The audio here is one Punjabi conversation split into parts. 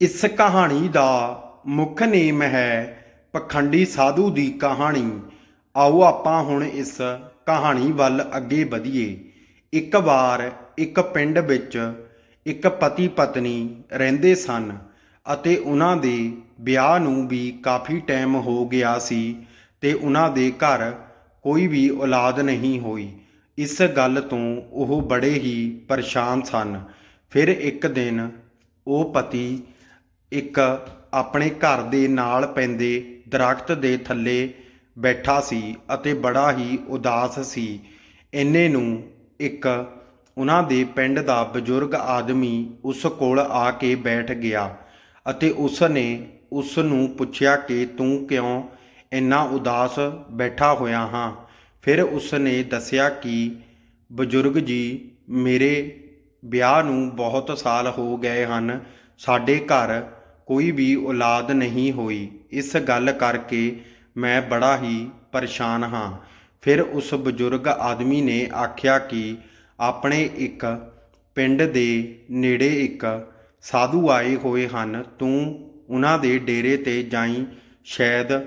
ਇਸ ਕਹਾਣੀ ਦਾ ਮੁੱਖ ਨੇਮ ਹੈ ਪਖੰਡੀ ਸਾਧੂ ਦੀ ਕਹਾਣੀ। ਆਓ ਆਪਾਂ ਹੁਣ ਇਸ ਕਹਾਣੀ ਵੱਲ ਅੱਗੇ ਵਧੀਏ। ਇੱਕ ਵਾਰ ਇੱਕ ਪਿੰਡ ਵਿੱਚ ਇੱਕ ਪਤੀ ਪਤਨੀ ਰਹਿੰਦੇ ਸਨ ਅਤੇ ਉਹਨਾਂ ਦੇ ਵਿਆਹ ਨੂੰ ਵੀ ਕਾਫੀ ਟਾਈਮ ਹੋ ਗਿਆ ਸੀ ਤੇ ਉਹਨਾਂ ਦੇ ਘਰ ਕੋਈ ਵੀ ਔਲਾਦ ਨਹੀਂ ਹੋਈ। ਇਸ ਗੱਲ ਤੋਂ ਉਹ ਬੜੇ ਹੀ ਪਰੇਸ਼ਾਨ ਸਨ। ਫਿਰ ਇੱਕ ਦਿਨ ਉਹ ਪਤੀ ਇੱਕ ਆਪਣੇ ਘਰ ਦੇ ਨਾਲ ਪੈਂਦੇ ਦਰਖਤ ਦੇ ਥੱਲੇ ਬੈਠਾ ਸੀ ਅਤੇ ਬੜਾ ਹੀ ਉਦਾਸ ਸੀ। ਇੰਨੇ ਨੂੰ ਇੱਕ ਉਹਨਾਂ ਦੇ ਪਿੰਡ ਦਾ ਬਜ਼ੁਰਗ ਆਦਮੀ ਉਸ ਕੋਲ ਆ ਕੇ ਬੈਠ ਗਿਆ ਅਤੇ ਉਸ ਨੇ ਉਸ ਨੂੰ ਪੁੱਛਿਆ ਕਿ ਤੂੰ ਕਿਉਂ ਇੰਨਾ ਉਦਾਸ ਬੈਠਾ ਹੋਇਆ ਹਾਂ? ਫਿਰ ਉਸ ਨੇ ਦੱਸਿਆ ਕਿ ਬਜ਼ੁਰਗ ਜੀ, ਮੇਰੇ ਵਿਆਹ ਨੂੰ ਬਹੁਤ ਸਾਲ ਹੋ ਗਏ ਹਨ, ਸਾਡੇ ਘਰ ਕੋਈ ਵੀ ਔਲਾਦ ਨਹੀਂ ਹੋਈ। ਇਸ ਗੱਲ ਕਰਕੇ ਮੈਂ ਬੜਾ ਹੀ ਪਰੇਸ਼ਾਨ ਹਾਂ। ਫਿਰ ਉਸ ਬਜ਼ੁਰਗ ਆਦਮੀ ਨੇ ਆਖਿਆ ਕਿ ਆਪਣੇ ਇੱਕ ਪਿੰਡ ਦੇ ਨੇੜੇ ਇੱਕ ਸਾਧੂ ਆਏ ਹੋਏ ਹਨ। ਤੂੰ ਉਹਨਾਂ ਦੇ ਡੇਰੇ ਤੇ ਜਾਈ। ਸ਼ਾਇਦ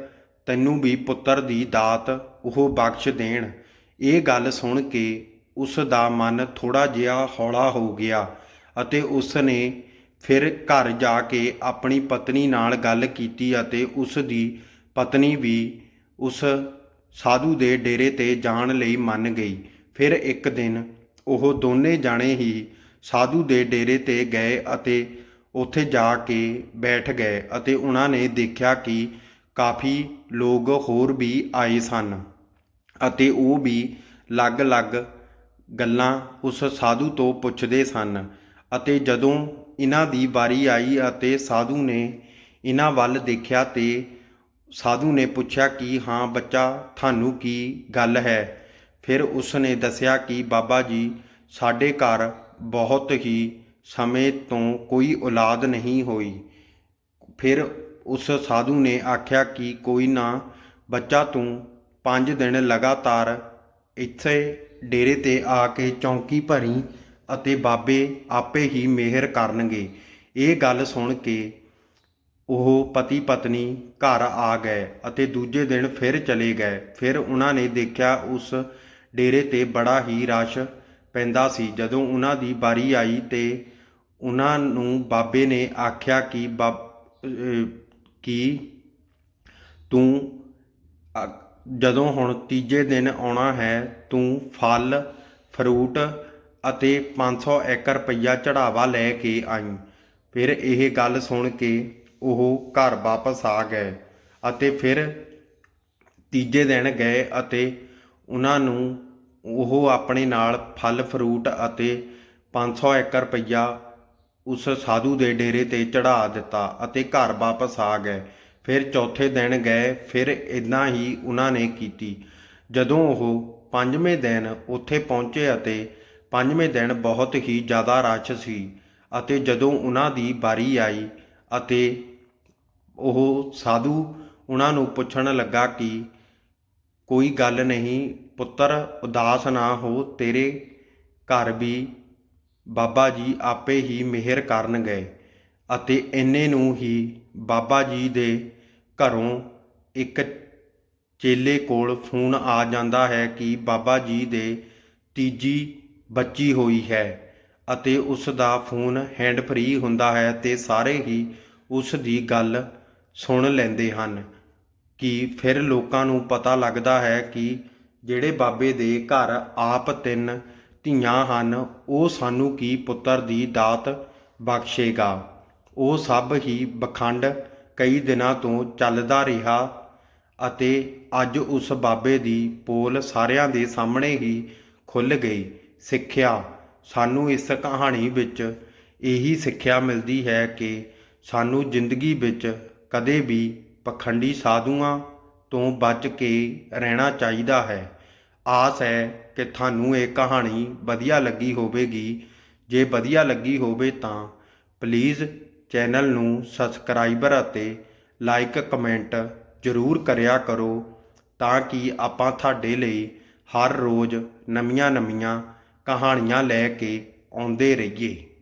ਤੈਨੂੰ ਵੀ ਪੁੱਤਰ ਦੀ ਦਾਤ ਉਹ ਬਖਸ਼ ਦੇਣ। ਇਹ ਗੱਲ ਸੁਣ ਕੇ ਉਸ ਦਾ ਮਨ ਥੋੜਾ ਜਿਹਾ ਹੌਲਾ ਹੋ ਗਿਆ ਅਤੇ ਉਸ ਨੇ ਫਿਰ ਘਰ ਜਾ ਕੇ ਆਪਣੀ ਪਤਨੀ ਨਾਲ ਗੱਲ ਕੀਤੀ ਅਤੇ ਉਸ ਦੀ ਪਤਨੀ ਵੀ ਉਸ ਸਾਧੂ ਦੇ ਡੇਰੇ ਤੇ ਜਾਣ ਲਈ ਮੰਨ ਗਈ। ਫਿਰ ਇੱਕ ਦਿਨ ਉਹ ਦੋਨੇ ਜਾਣੇ ਹੀ ਸਾਧੂ ਦੇ ਡੇਰੇ ਤੇ ਗਏ ਅਤੇ ਉੱਥੇ ਜਾ ਕੇ ਬੈਠ ਗਏ ਅਤੇ ਉਹਨਾਂ ਨੇ ਦੇਖਿਆ ਕਿ ਕਾਫੀ ਲੋਕ ਹੋਰ ਵੀ ਆਏ ਸਨ ਅਤੇ ਉਹ ਵੀ ਅਲੱਗ-ਅਲੱਗ ਗੱਲਾਂ ਉਸ ਸਾਧੂ ਤੋਂ ਪੁੱਛਦੇ ਸਨ ਅਤੇ ਜਦੋਂ ਇਹਨਾਂ ਦੀ ਵਾਰੀ ਆਈ ਅਤੇ ਸਾਧੂ ਨੇ ਇਹਨਾਂ ਵੱਲ ਦੇਖਿਆ ਤੇ ਸਾਧੂ ਨੇ ਪੁੱਛਿਆ ਕਿ, ਹਾਂ ਬੱਚਾ, ਤੁਹਾਨੂੰ ਕੀ ਗੱਲ ਹੈ? ਫਿਰ ਉਸ ਨੇ ਦੱਸਿਆ ਕਿ, ਬਾਬਾ ਜੀ, ਸਾਡੇ ਘਰ ਬਹੁਤ ਹੀ ਸਮੇਂ ਤੋਂ ਕੋਈ ਔਲਾਦ ਨਹੀਂ ਹੋਈ। ਫਿਰ ਉਸ ਸਾਧੂ ਨੇ ਆਖਿਆ ਕਿ, ਕੋਈ ਨਾ, ਬੱਚਾ ਤੂੰ 5 ਦਿਨ ਲਗਾਤਾਰ ਇੱਥੇ ਡੇਰੇ ਤੇ ਆ ਕੇ ਚੌਂਕੀ ਭਰੀ ਅਤੇ ਬਾਬੇ ਆਪੇ ਹੀ ਮਿਹਰ ਕਰਨਗੇ। ਇਹ ਗੱਲ ਸੁਣ ਕੇ ਉਹ ਪਤੀ ਪਤਨੀ ਘਰ ਆ ਗਏ ਅਤੇ ਦੂਜੇ ਦਿਨ ਫਿਰ ਚਲੇ ਗਏ। ਫਿਰ ਉਹਨਾਂ ਨੇ ਦੇਖਿਆ ਉਸ ਡੇਰੇ ਤੇ ਬੜਾ ਹੀ ਰਸ਼ ਪੈਂਦਾ ਸੀ। ਜਦੋਂ ਉਹਨਾਂ ਦੀ ਵਾਰੀ ਆਈ ਤੇ ਉਹਨਾਂ ਨੂੰ ਬਾਬੇ ਨੇ ਆਖਿਆ ਕਿ, ਬਾਬ, ਅਹ, ਕਿ ਤੂੰ ਜਦੋਂ ਹੁਣ ਤੀਜੇ ਦਿਨ ਆਉਣਾ ਹੈ, ਤੂੰ ਫਲ, ਫਰੂਟ ਅਤੇ 500 ਇੱਕ ਰੁਪਈਆ ਚੜਾਵਾ ਲੈ ਕੇ ਆਈ। ਫਿਰ ਇਹ ਗੱਲ ਸੁਣ ਕੇ ਉਹ ਘਰ ਵਾਪਸ ਆ ਗਏ ਅਤੇ ਫਿਰ ਤੀਜੇ ਦਿਨ ਗਏ ਅਤੇ ਉਹਨਾਂ ਨੂੰ ਉਹ ਆਪਣੇ ਨਾਲ ਫਲ, ਫਰੂਟ ਅਤੇ 500 ਇੱਕ ਰੁਪਈਆ ਉਸ ਸਾਧੂ ਦੇ ਡੇਰੇ ਤੇ ਚੜਾ ਦਿੱਤਾ ਅਤੇ ਘਰ ਵਾਪਸ ਆ ਗਏ। ਫਿਰ ਚੌਥੇ ਦਿਨ ਗਏ, ਫਿਰ ਇਦਾਂ ਹੀ ਉਹਨਾਂ ਨੇ ਕੀਤੀ। ਜਦੋਂ ਉਹ ਪੰਜਵੇਂ ਦਿਨ ਉੱਥੇ ਪਹੁੰਚੇ ਅਤੇ ਪੰਜਵੇਂ ਦਿਨ ਬਹੁਤ ਹੀ ਜ਼ਿਆਦਾ ਰਸ਼ ਸੀ ਅਤੇ ਜਦੋਂ ਉਹਨਾਂ ਦੀ ਵਾਰੀ ਆਈ ਅਤੇ ਉਹ ਸਾਧੂ ਉਹਨਾਂ ਨੂੰ ਪੁੱਛਣ ਲੱਗਾ ਕਿ ਕੋਈ ਗੱਲ ਨਹੀਂ, ਪੁੱਤਰ, ਉਦਾਸ ਨਾ ਹੋ, ਤੇਰੇ ਘਰ ਵੀ ਬਾਬਾ ਜੀ ਆਪੇ ਹੀ ਮਿਹਰ ਕਰਨ ਗਏ ਅਤੇ ਇੰਨੇ ਨੂੰ ਹੀ ਬਾਬਾ ਜੀ ਦੇ ਘਰੋਂ ਇੱਕ ਚੇਲੇ ਕੋਲ ਫੋਨ ਆ ਜਾਂਦਾ ਹੈ ਕਿ ਬਾਬਾ ਜੀ ਦੇ ਤੀਜੀ ਬੱਚੀ ਹੋਈ ਹੈ ਅਤੇ ਉਸ ਦਾ ਫੋਨ ਹੈਂਡ ਫ੍ਰੀ ਹੁੰਦਾ ਹੈ ਤੇ ਸਾਰੇ ਹੀ ਉਸ ਦੀ ਗੱਲ ਸੁਣ ਲੈਂਦੇ ਹਨ ਕਿ ਫਿਰ ਲੋਕਾਂ ਨੂੰ ਪਤਾ ਲੱਗਦਾ ਹੈ ਕਿ ਜਿਹੜੇ ਬਾਬੇ ਦੇ ਘਰ ਆਪ ਤਿੰਨ ਧੀਆਂ ਹਨ, ਉਹ ਸਾਨੂੰ ਕੀ ਪੁੱਤਰ ਦੀ ਦਾਤ ਬਖਸ਼ੇਗਾ? ਉਹ ਸਭ ਹੀ ਬਖੰਡ ਕਈ ਦਿਨਾਂ ਤੋਂ ਚੱਲਦਾ ਰਿਹਾ ਅਤੇ ਅੱਜ ਉਸ ਬਾਬੇ ਦੀ ਪੋਲ ਸਾਰਿਆਂ ਦੇ ਸਾਹਮਣੇ ਹੀ ਖੁੱਲ ਗਈ। ਸਿੱਖਿਆ। ਸਾਨੂੰ ਇਸ ਕਹਾਣੀ ਵਿੱਚ ਇਹੀ ਸਿੱਖਿਆ ਮਿਲਦੀ ਹੈ ਕਿ ਸਾਨੂੰ ਜ਼ਿੰਦਗੀ ਵਿੱਚ ਕਦੇ ਵੀ ਪਖੰਡੀ ਸਾਧੂਆਂ ਤੋਂ ਬਚ ਕੇ ਰਹਿਣਾ ਚਾਹੀਦਾ ਹੈ। ਆਸ ਹੈ ਕਿ ਤੁਹਾਨੂੰ ਇਹ ਕਹਾਣੀ ਵਧੀਆ ਲੱਗੀ ਹੋਵੇਗੀ। ਜੇ ਵਧੀਆ ਲੱਗੀ ਹੋਵੇ ਤਾਂ ਪਲੀਜ਼ ਚੈਨਲ ਨੂੰ ਸਬਸਕ੍ਰਾਈਬਰ ਅਤੇ ਲਾਈਕ ਕਮੈਂਟ ਜ਼ਰੂਰ ਕਰਿਆ ਕਰੋ ਤਾਂ ਕਿ ਆਪਾਂ ਤੁਹਾਡੇ ਲਈ ਹਰ ਰੋਜ਼ ਨਵੀਆਂ-ਨਵੀਆਂ ਕਹਾਣੀਆਂ ਲੈ ਕੇ ਆਉਂਦੇ ਰਹੀਏ।